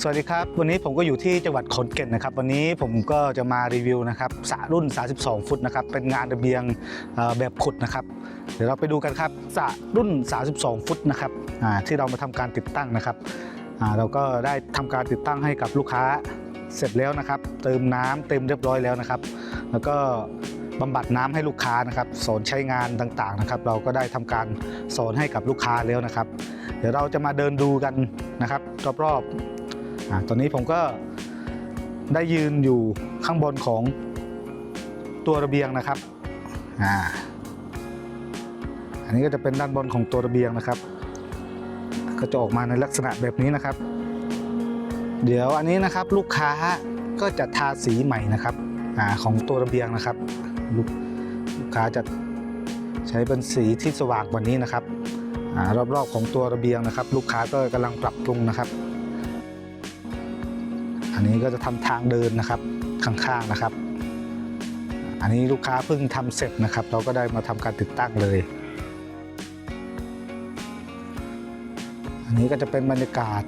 สวัสดีครับ วันนี้ผมก็อยู่ที่จังหวัดขอนแก่นนะครับ วันนี้ผมก็จะมารีวิวนะครับสระรุ่น 32 ฟุตนะครับ เป็นงานระเบียงแบบขุดนะครับ เดี๋ยวเราไปดูกันครับสระรุ่น 32 ฟุตนะครับที่เรามาทำการติดตั้งนะครับเราก็ได้ทำการติดตั้งให้กับลูกค้าเสร็จแล้วนะครับ เติมน้ำเต็มเรียบร้อยแล้วนะครับ แล้วก็บำบัดน้ำให้ลูกค้านะครับสอนใช้งานต่างๆนะครับ เราก็ได้ทำการสอนให้กับลูกค้าแล้วนะครับ เดี๋ยวเราจะมาเดินดูกันนะครับรอบๆ อตอนนี้ผมก็ได้ยืนอยู่ข้างบนของตัวระเบียงนะครับอ่าอันนี้ก็จะเป็นด้านบนของตัวระเบียงนะครับ ก็จะออกมาในลักษณะแบบนี้นะครับ เดี๋ยวอันนี้นะครับลูกค้าก็จะทาสีใหม่นะครับอของตัวระเบียงนะครับลูกลูกค้าจะใช้เป็นสีที่สว่างกว่านี้นะครับอรอบๆของตัวระเบียงนะครับ ลูกค้าก็กำลังปรับปรุงนะครับ อันนี้ก็จะทำทางเดินนะครับข้างๆนะครับ อันนี้ลูกค้าเพิ่งทำเสร็จนะครับ เราก็ได้มาทำการติดตั้งเลย อันนี้ก็จะเป็นบรรยากาศ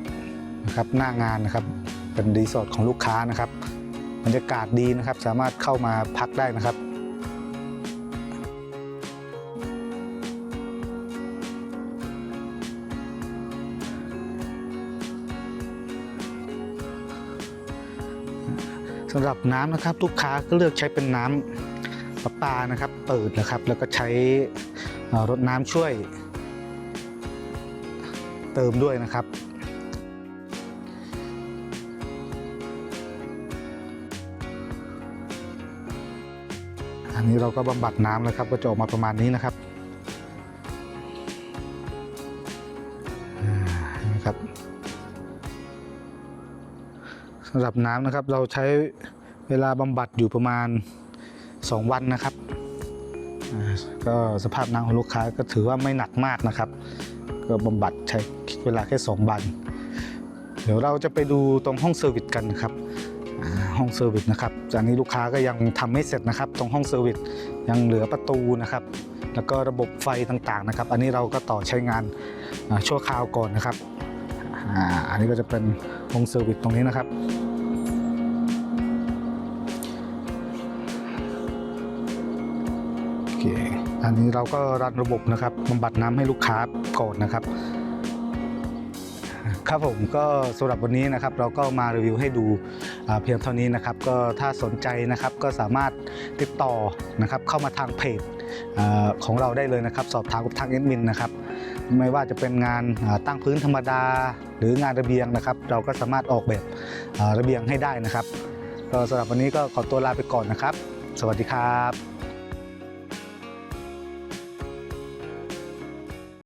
นะครับหน้างานนะครับเป็นรีสอร์ทของลูกค้านะครับ บรรยากาศดีนะครับ สามารถเข้ามาพักได้นะครับ สำหรับน้ำนะครับลูกค้าก็เลือกใช้เป็นน้ำประปานะครับ เปิดนะครับ แล้วก็ใช้รถน้ำช่วย เติมด้วยนะครับอันนี้เราก็บำบัดน้ำแล้วครับก็จะออกมาประมาณนี้นะครับ สำหรับน้ำนะครับ เราใช้เวลาบำบัดอยู่ประมาณ 2 วันนะครับ ก็สภาพน้ำของลูกค้าก็ถือว่าไม่หนักมากนะครับ ก็บำบัดใช้เวลาแค่ 2 วัน เดี๋ยวเราจะไปดูตรงห้องเซอร์วิสกันนะครับห้องเซอร์วิสนะครับจากนี้ลูกค้าก็ยังทำไม่เสร็จนะครับ ตรงห้องเซอร์วิสยังเหลือประตูนะครับ แล้วก็ระบบไฟต่างๆนะครับ อันนี้เราก็ต่อใช้งานชั่วคราวก่อนนะครับ อันนี้ก็จะเป็นห้องเซอร์วิสตรงนี้นะครับ เค อันนี้เราก็รันระบบนะครับบำบัดน้ำให้ลูกค้าก่อนนะครับ ครับผมก็สำหรับวันนี้นะครับ เราก็มารีวิวให้ดูเพียงเท่านี้นะครับ ก็ถ้าสนใจนะครับก็สามารถติดต่อนะครับเข้ามาทางเพจอของเราได้เลยนะครับ สอบถามกับทางเอ็ดมินนะครับไม่ว่าจะเป็นงานตั้งพื้นธรรมดา หรืองานระเบียงนะครับ เราก็สามารถออกแบบระเบียงให้ได้นะครับก็สำหรับวันนี้ก็ขอตัวลาไปก่อนนะครับ สวัสดีครับ